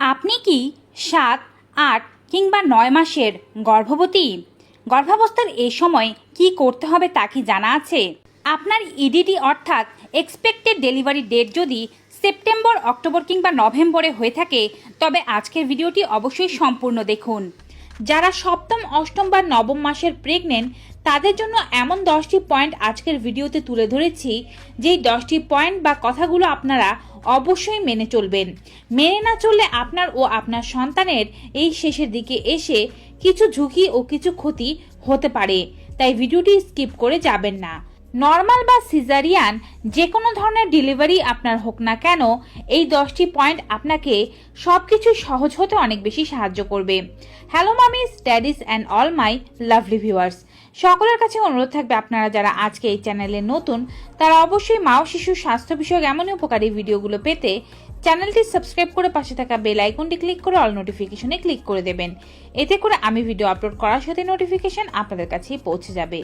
আপনি কি সাত, আট কিংবা নয় মাসের গর্ভবতী? গর্ভাবস্থার এই সময় কি করতে হবে তা কি জানা আছে? আপনার ইডিডি অর্থাৎ এক্সপেক্টেড ডেলিভারি ডেট যদি সেপ্টেম্বর, অক্টোবর কিংবা নভেম্বরে হয়ে থাকে, তবে আজকের ভিডিওটি অবশ্যই সম্পূর্ণ দেখুন। যারা সপ্তম, অষ্টম বা নবম মাসের প্রেগনেন্ট তাদের জন্য এমন দশটি পয়েন্ট আজকের ভিডিওতে তুলে ধরেছি, যেই দশটি পয়েন্ট বা কথাগুলো আপনারা অবশ্যই মেনে চলবেন। মেনে না চললে আপনার ও আপনার সন্তানের এই শেষের দিকে এসে কিছু ঝুঁকি ও কিছু ক্ষতি হতে পারে। তাই ভিডিওটি স্কিপ করে যাবেন না। নর্মাল বা সিজারিয়ান যে কোনো ধরনের ডেলিভারি আপনার হোক না কেন, এই দশটি পয়েন্ট আপনাকে সব কিছু সহজ হতে অনেক বেশি সাহায্য করবে। Hello mummies, daddies, and all my lovely viewers. সকলের কাছে অনুরোধ থাকবে আপনারা যারা আজকে এই চ্যানেলে নতুন, তারা অবশ্যই মা ও শিশুর স্বাস্থ্য বিষয়ক এমনই উপকারী ভিডিওগুলো পেতে চ্যানেলটি সাবস্ক্রাইব করে পাশে থাকা বেল আইকনটি ক্লিক করে অল নোটিফিকেশনে ক্লিক করে দেবেন। এতে করে আমি ভিডিও আপলোড করার সাথে নোটিফিকেশন আপনাদের কাছেই পৌঁছে যাবে।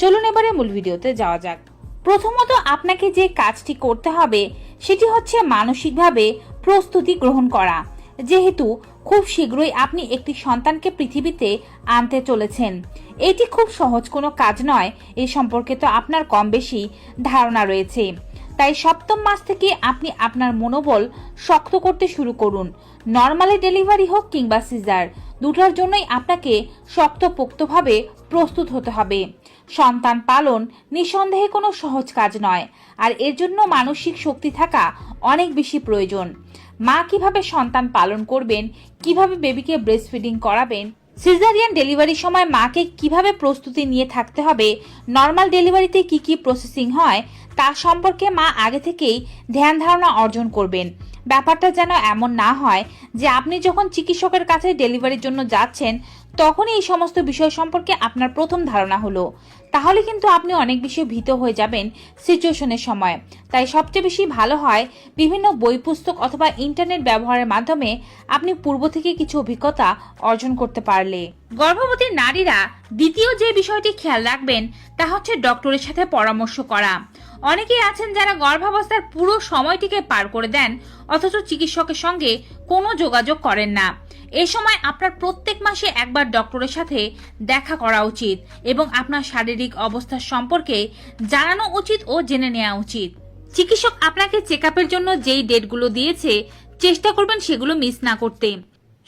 চলুন এবারে মূল ভিডিওতে যাওয়া যাক। প্রথমত আপনাকে যে কাজটি করতে হবে, সেটি হচ্ছে মানসিকভাবে প্রস্তুতি গ্রহণ করা। যেহেতু খুব শীঘ্রই আপনি একটি সন্তানকে পৃথিবীতে আনতে চলেছেন। এটি খুব সহজ কোনো কাজ নয়। এ সম্পর্কে তো আপনার কম বেশি ধারণা রয়েছে। তাই সপ্তম মাস থেকে আপনি আপনার মনোবল শক্ত করতে শুরু করুন। নর্মালি ডেলিভারি হোক কিংবা সিজার, দুটার জন্যই আপনাকে শক্তপোক্তভাবে প্রস্তুত হতে হবে। সন্তান পালন নিঃসন্দেহে কোনো সহজ কাজ নয়। আর এর জন্য মানসিক শক্তি থাকা অনেক বেশি প্রয়োজন। মা কীভাবে সন্তান পালন করবেন, কীভাবে বেবিকে ব্রেস্ট ফিডিং করাবেন সিজারিয়ান ডেলিভারির সময় মাকে কীভাবে প্রস্তুতি নিয়ে থাকতে হবে নর্মাল ডেলিভারিতে কি কি প্রসেসিং হয়, তা সম্পর্কে মা আগে থেকেই ধ্যান ধারণা অর্জন করবেন। ব্যাপারটা যেন এমন না হয় যে আপনি যখন চিকিৎসকের কাছে ডেলিভারির জন্য যাচ্ছেন, তখনই এই সমস্ত বিষয় সম্পর্কে আপনার প্রথম ধারণা হলো। তাহলে কিন্তু আপনি অনেক বেশি ভীত হয়ে যাবেন সিচুয়েশনের সময়। তাই সবচেয়ে বেশি ভালো হয় বিভিন্ন বই পুস্তক অথবা ইন্টারনেট ব্যবহারের মাধ্যমে আপনি পূর্ব থেকে কিছু অভিজ্ঞতা অর্জন করতে পারলে। গর্ভবতী নারীরা দ্বিতীয় যে বিষয়টি খেয়াল রাখবেন, তা হচ্ছে ডক্টরের সাথে পরামর্শ করা। অনেকেই আছেন যারা গর্ভাবস্থার পুরো সময়টিকে পার করে দেন, অথচ চিকিৎসকের সঙ্গে কোনো যোগাযোগ করেন না। এ সময় আপনার প্রত্যেক মাসে একবার ডক্টরের সাথে দেখা করা উচিত এবং আপনার শারীরিক অবস্থা সম্পর্কে জানানো উচিত ও জেনে নেওয়া উচিত। চিকিৎসক আপনাকে চেক জন্য যেই ডেটগুলো দিয়েছে, চেষ্টা করবেন সেগুলো মিস না করতে।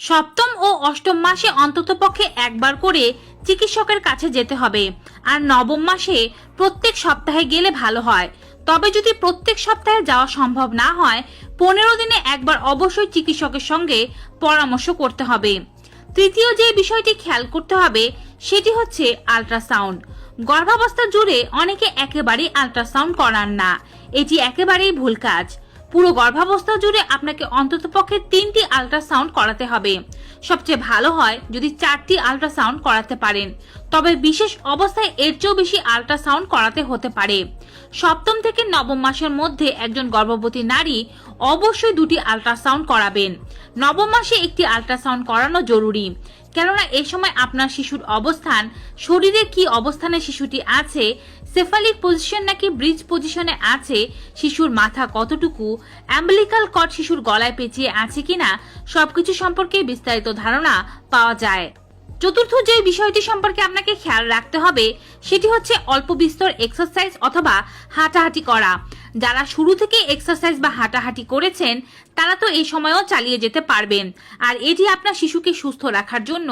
সপ্তম ও অষ্টম মাসে অন্ততপক্ষে একবার করে চিকিৎসকের কাছে যেতে হবে। আর নবম মাসে প্রত্যেক সপ্তাহে গেলে ভালো হয়। তবে যদি প্রত্যেক সপ্তাহে যাওয়া সম্ভব না হয়, পনেরো দিনে একবার অবশ্যই চিকিৎসকের সঙ্গে পরামর্শ করতে হবে। তৃতীয় যে বিষয়টি খেয়াল করতে হবে, সেটি হচ্ছে আল্ট্রাসাউন্ড। গর্ভাবস্থা জুড়ে অনেকে একেবারেই আল্ট্রাসাউন্ড করান না। এটি একেবারেই ভুল কাজ। পুরো গর্ভাবস্থা জুড়ে আপনাকে অন্ততপক্ষে তিনটি আল্ট্রাসাউন্ড করাতে হবে। সবচেয়ে ভালো হয় যদি চারটি আল্ট্রাসাউন্ড করাতে পারেন। তবে বিশেষ অবস্থায় এর চেয়েও বেশি আল্ট্রাসাউন্ড করাতে হতে পারে। সপ্তম থেকে নবম মাসের মধ্যে একজন গর্ভবতী নারী অবশ্যই দুটি আল্ট্রাসাউন্ড করাবেন। নবম মাসে একটি আল্ট্রাসাউন্ড করানো জরুরি। কেননা এই সময় আপনার শিশুর অবস্থান, শরীরে কি অবস্থানে শিশুটি আছে সেফালিক পজিশন নাকি ব্রিজ পজিশনে আছে? শিশুর মাথা কতটুকু? অ্যাম্বলিকাল কট শিশুর গলায় পেঁচিয়ে আছে কিনা? সবকিছু সম্পর্কে বিস্তারিত ধারণা পাওয়া যায়। চতুর্থ যে বিষয়টি সম্পর্কে আপনাকে খেয়াল রাখতে হবে, সেটি হচ্ছে অল্প বিস্তর এক্সারসাইজ অথবা হাঁটাহাঁটি করা। যারা শুরু থেকে এক্সারসাইজ বা হাঁটাহাঁটি করেছেন, তারা তো এই সময়ও চালিয়ে যেতে পারবেন। আর এটি আপনার শিশুকে সুস্থ রাখার জন্য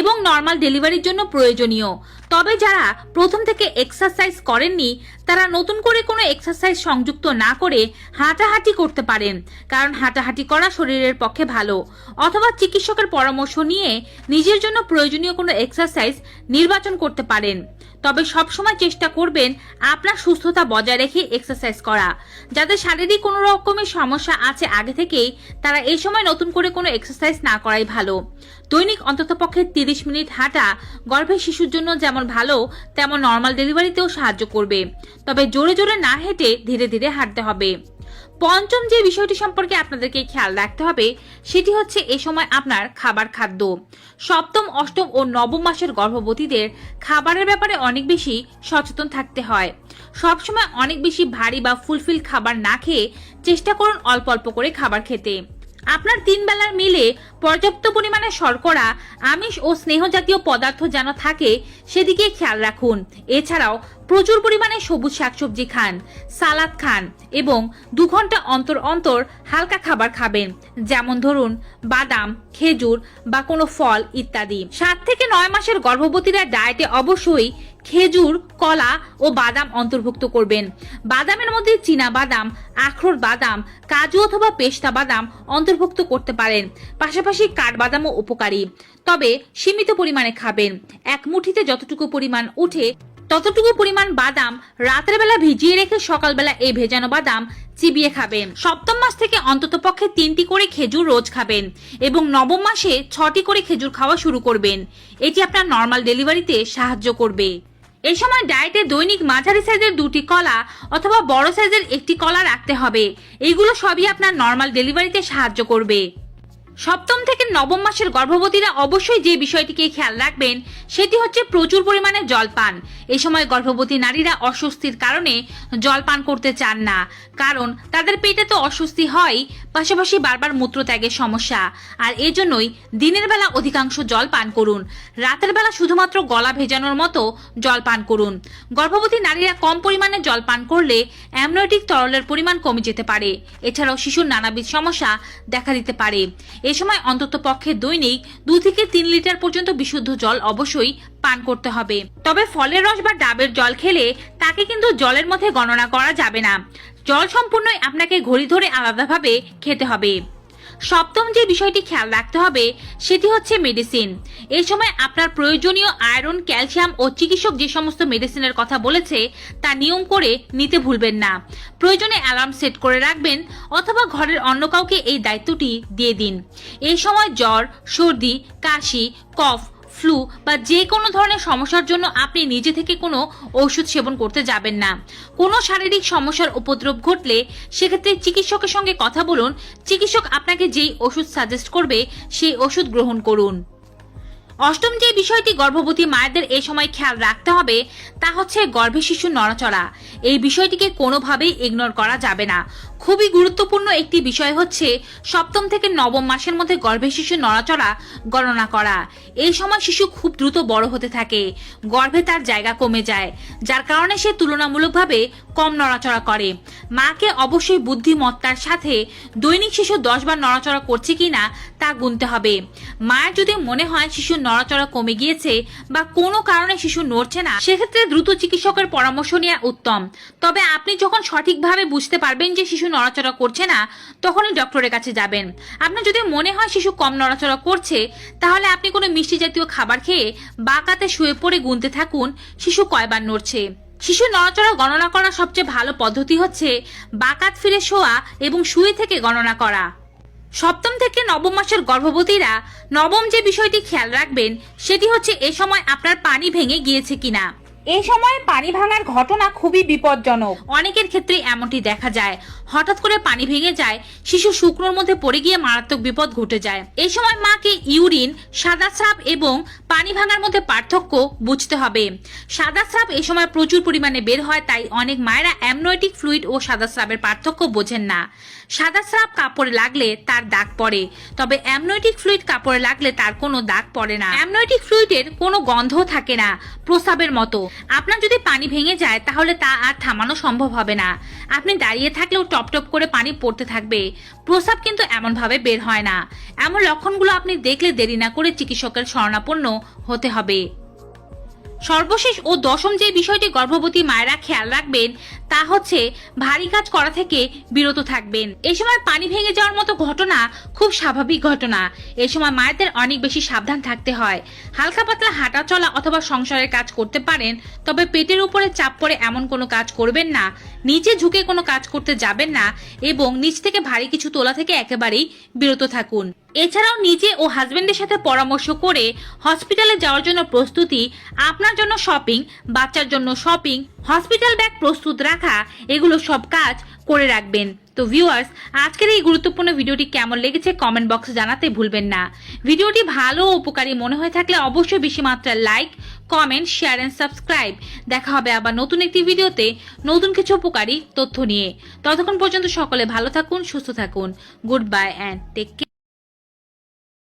এবং নর্মাল ডেলিভারির জন্য প্রয়োজনীয়। তবে যারা প্রথম থেকে এক্সারসাইজ করেননি, তারা নতুন করে কোনো এক্সারসাইজ সংযুক্ত না করে হাঁটাহাঁটি করতে পারেন, কারণ হাঁটাহাঁটি করা শরীরের পক্ষে ভালো। অথবা চিকিৎসকের পরামর্শ নিয়ে নিজের জন্য প্রয়োজনীয় কোনো এক্সারসাইজ নির্বাচন করতে পারেন। তবে সবসময় চেষ্টা করবেন আপনার সুস্থতা বজায় রেখে এক্সারসাইজ করা। যাদের শারীরিক কোনো রকমের সমস্যা আছে আগে থেকেই, তারা এই সময় নতুন করে কোনো এক্সারসাইজ না করাই ভালো। দৈনিক অন্ততপক্ষে তিরিশ মিনিট হাঁটা গর্ভের শিশুর জন্য যেমন ভালো, তেমন নর্মাল ডেলিভারিতেও সাহায্য করবে। তবে জোরে জোরে না হেঁটে ধীরে ধীরে হাঁটতে হবে। পঞ্চম যে বিষয়টি সম্পর্কে আপনাদেরকে খেয়াল রাখতে হবে, সেটি হচ্ছে এ সময় আপনার খাবার খাদ্য। সপ্তম, অষ্টম ও নবম মাসের গর্ভবতীদের খাবারের ব্যাপারে অনেক বেশি সচেতন থাকতে হয়। সবসময় অনেক বেশি ভারী বা ফুলফিল খাবার না খেয়ে চেষ্টা করুন অল্প অল্প করে খাবার খেতে। আপনার তিন বেলার মিলে পর্যাপ্ত পরিমাণে শর্করা, আমিষ ও স্নেহ জাতীয় পদার্থ যেন থাকে, সেদিকে খেয়াল রাখুন। এছাড়াও প্রচুর পরিমাণে সবুজ শাকসবজি খান, সালাদ খান এবং দু ঘণ্টা অন্তর অন্তর হালকা খাবার খাবেন। যেমন ধরুন, বাদাম, খেজুর বা কোনো ফল ইত্যাদি। সাত থেকে নয় মাসের গর্ভবতীরা ডায়েটে অবশ্যই খেজুর, কলা ও বাদাম অন্তর্ভুক্ত করবেন। বাদামের মধ্যে চীনা বাদাম, আখরোট বাদাম, কাজু অথবা পেস্তা বাদাম অন্তর্ভুক্ত করতে পারেন। পাশাপাশি কাঠবাদামও উপকারী। তবে সীমিত পরিমাণে খাবেন। এক মুঠিতে যতটুকু পরিমাণ উঠে, ততটুকু পরিমাণ বাদাম রাতের বেলা ভিজিয়ে রেখে সকালবেলা এই ভেজানো বাদাম চিবিয়ে খাবেন। সপ্তম মাস থেকে অন্তত পক্ষে তিনটি করে খেজুর রোজ খাবেন এবং নবম মাসে ছটি করে খেজুর খাওয়া শুরু করবেন। এটি আপনার নর্মাল ডেলিভারিতে সাহায্য করবে। এই সময় ডায়েটে দৈনিক মাঝারি সাইজের দুটি কলা অথবা বড় সাইজের একটি কলা রাখতে হবে। এইগুলো সবই আপনার নর্মাল ডেলিভারিতে সাহায্য করবে। সপ্তম থেকে নবম মাসের গর্ভবতীরা অবশ্যই যে বিষয়টিকে খেয়াল রাখবেন, সেটি হচ্ছে প্রচুর পরিমাণে জল পান এই সময় গর্ভবতী নারীরা অস্বস্তির কারণে জল পান করতে চান না, কারণ তাদের পেটে তো অস্বস্তি হয়, পাশাপাশি বারবার মূত্রত্যাগের সমস্যা। আর এজন্যই দিনের বেলা অধিকাংশ জল পান করুন। রাতের বেলা শুধুমাত্র গলা ভেজানোর মতো জল পান করুন। গর্ভবতী নারীরা কম পরিমাণে জল পান করলে অ্যামনোটিক তরলের পরিমাণ কমে যেতে পারে। এছাড়াও শিশুর নানাবিধ সমস্যা দেখা দিতে পারে। এ সময় অন্তত পক্ষে দৈনিক দু থেকে তিন লিটার পর্যন্ত বিশুদ্ধ জল অবশ্যই পান করতে হবে। তবে ফলের রস বা ডাবের জল খেলে তাকে কিন্তু জলের মধ্যে গণনা করা যাবে না। জল সম্পূর্ণই আপনাকে ঘড়ি ধরে আলাদাভাবে খেতে হবে। সপ্তম যে বিষয়টি খেয়াল রাখতে হবে, সেটি হচ্ছে মেডিসিন এই সময় আপনার প্রয়োজনীয় আয়রন ক্যালসিয়াম ও চিকিৎসক যে সমস্ত মেডিসিনের কথা বলেছে, তা নিয়ম করে নিতে ভুলবেন না। প্রয়োজনে অ্যালার্ম সেট করে রাখবেন অথবা ঘরের অন্য কাউকে এই দায়িত্বটি দিয়ে দিন। এই সময় জ্বর, সর্দি, কাশি, কফ ফ্লু বা যে কোনো ধরনের সমস্যার জন্য আপনি নিজে থেকে কোনো ওষুধ সেবন করতে যাবেন না। কোনো শারীরিক সমস্যার উপদ্রব ঘটলে সেক্ষেত্রে চিকিৎসকের সঙ্গে কথা বলুন। চিকিৎসক আপনাকে যেই ওষুধ সাজেস্ট করবে, সেই ওষুধ গ্রহণ করুন। অষ্টম যে বিষয়টি গর্ভবতী মায়েদের এই সময় খেয়াল রাখতে হবে, তা হচ্ছে গর্ভে শিশুর নড়াচড়া। এই বিষয়টিকে কোনোভাবেই ইগনোর করা যাবে না। খুবই গুরুত্বপূর্ণ একটি বিষয় হচ্ছে সপ্তম থেকে নবম মাসের মধ্যে গর্ভে শিশুর নড়াচড়া গণনা করা। এই সময় শিশু খুব দ্রুত বড় হতে থাকে। গর্ভে তার জায়গা কমে যায়, যার কারণে সে তুলনামূলকভাবে কম নড়াচড়া করে। মাকে অবশ্যই বুদ্ধিমত্তার সাথে দৈনিক শিশু দশবার নড়াচড়া করছে কিনা তা গুনতে হবে। মায়ের যদি মনে হয় শিশুর নড়াচড়া কমে গিয়েছে বা কোনো কারণে শিশু নড়ছে না, সেক্ষেত্রে দ্রুত চিকিৎসকের পরামর্শ নেওয়া উত্তম। তবে আপনি যখন সঠিকভাবে বুঝতে পারবেন যে শিশু নড়াচড়া করছে না, তখনই ডক্টরের কাছে যাবেন। আপনার যদি মনে হয় শিশু কম নড়াচড়া করছে, তাহলে আপনি কোনো মিষ্টি জাতীয় খাবার খেয়ে বাঁকাতে শুয়ে পড়ে গুনতে থাকুন, শিশু কয়বার নড়ছে। শিশু নড়াচড়া গণনা করার সবচেয়ে ভালো পদ্ধতি হচ্ছে বাকাত ফিরে শোয়া এবং শুয়ে থেকে গণনা করা। সপ্তম থেকে নবম মাসের গর্ভবতীরা নবম যে বিষয়টি খেয়াল রাখবেন, সেটি হচ্ছে এ সময় আপনার পানি ভেঙে গিয়েছে কিনা। এই সময় পানি ভাঙার ঘটনা খুবই বিপজ্জনক। অনেকের ক্ষেত্রে এমনটি দেখা যায়। হঠাৎ করে পানি ভেঙে যায়, শিশু শুকনোর মধ্যে পড়ে গিয়ে মারাত্মক বিপদ ঘটে যায়। এই সময় মাকে ইউরিন, সাদা স্রাব এবং পানি ভাঙার মধ্যে পার্থক্য বুঝতে হবে। সাদা স্রাব এই সময় প্রচুর পরিমাণে বের হয়, তাই অনেক মায়েরা অ্যামনোয়েটিক ফ্লুইড ও সাদা স্রাবের পার্থক্য বোঝেন না। সাদা স্রাব কাপড়ে লাগলে তার দাগ পড়ে, তবে অ্যামনোয়েটিক ফ্লুইড কাপড়ে লাগলে তার কোনো দাগ পড়ে না। অ্যামনোয়েটিক ফ্লুইডের কোনো গন্ধ থাকে না প্রস্রাবের মতো। আপনার যদি পানি ভেঙে যায়, তাহলে তা আর থামানো সম্ভব হবে না। আপনি দাঁড়িয়ে থাকলেও টপ টপ করে পানি পড়তে থাকবে। প্রস্রাব কিন্তু এমনভাবে বের হয় না। এমন লক্ষণগুলো আপনি দেখলে দেরি না করে চিকিৎসকের শরণাপন্ন হতে হবে। সর্বশেষ ও দশম যে বিষয়টি গর্ভবতী মায়েরা খেয়াল রাখবেন, তা হচ্ছে ভারী কাজ করা থেকে বিরত থাকবেন। এই সময় পানি ভেঙে যাওয়ার মতো ঘটনা খুব স্বাভাবিক ঘটনা। এই সময় মায়েদের অনেক বেশি সাবধান থাকতে হয়। হালকা পাতলা হাঁটা চলা অথবা সংসারের কাজ করতে পারেন, তবে পেটের উপরে চাপ পড়ে এমন কোনো কাজ করবেন না। নিচে ঝুঁকে কোনো কাজ করতে যাবেন না এবং নিচ থেকে ভারী কিছু তোলা থেকে একেবারেই বিরত থাকুন। এছাড়াও নিজে ও হাজবেন্ডের সাথে পরামর্শ করে হসপিটালে যাওয়ার জন্য প্রস্তুতি, আপনার জন্য শপিং, বাচ্চার জন্য শপিং, হসপিটাল ব্যাগ প্রস্তুত রাখা, এগুলো সব কাজ করে রাখবেন। তো ভিউয়ার্স আজকের এই গুরুত্বপূর্ণ ভিডিওটি কেমন লেগেছে কমেন্ট বক্সে জানাতে ভুলবেন না। ভিডিওটি ভালো ও উপকারী মনে হয়ে থাকলে অবশ্যই বেশি মাত্রায় like comment share and subscribe দেখা হবে আবার নতুন একটি ভিডিওতে নতুন কিছু উপকারী তথ্য নিয়ে। ততক্ষণ পর্যন্ত সকলে ভালো থাকুন, সুস্থ থাকুন। Goodbye and take care